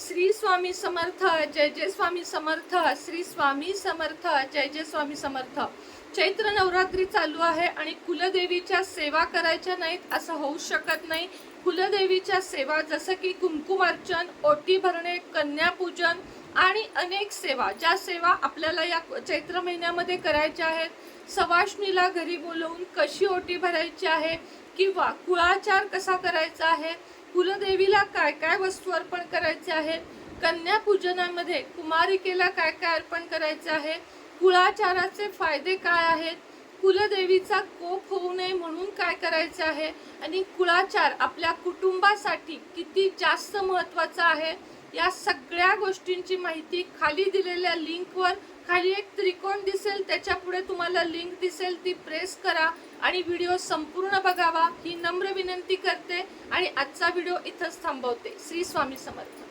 श्री स्वामी समर्थ जय जय स्वामी समर्थ श्री स्वामी समर्थ जय जय स्वामी समर्थ. चैत्र नवरात्री चालू आहे आणि कुलदेवीच्या सेवा करायच्या नाहीत असं होऊ शकत नाही. कुलदेवीच्या सेवा जसं की कुंकुमार्चन ओटी भरणे कन्यापूजन आणि अनेक सेवा ज्या सेवा आपल्याला या चैत्र महिन्यामध्ये करायच्या आहेत. सवाष्णीला घरी बोलवून कशी ओटी भरायची आहे किंवा कुळाचार कसा करायचा आहे कुलदेवीला काय काय वस्तू अर्पण करायचे आहेत कन्या पूजनामध्ये कुमारिकेला काय काय अर्पण करायचे आहे? कुळाचाराचे फायदे काय आहेत? कुलदेवीचा कोप होऊ नये म्हणून काय करायचे आहे? आणि कुळाचार आपल्या कुटुंबासाठी किती जास्त महत्त्वाचा आहे? या सगळ्या गोष्टींची माहिती खाली दिलेल्या लिंकवर खाली एक त्रिकोण दिसेल त्याच्या पुढे तुम्हाला लिंक दिसेल ती प्रेस करा आणि व्हिडिओ संपूर्ण बघावा. ही नम्र विनंती करते आणि आजचा व्हिडिओ इथंच थांबवते. श्री स्वामी समर्थ.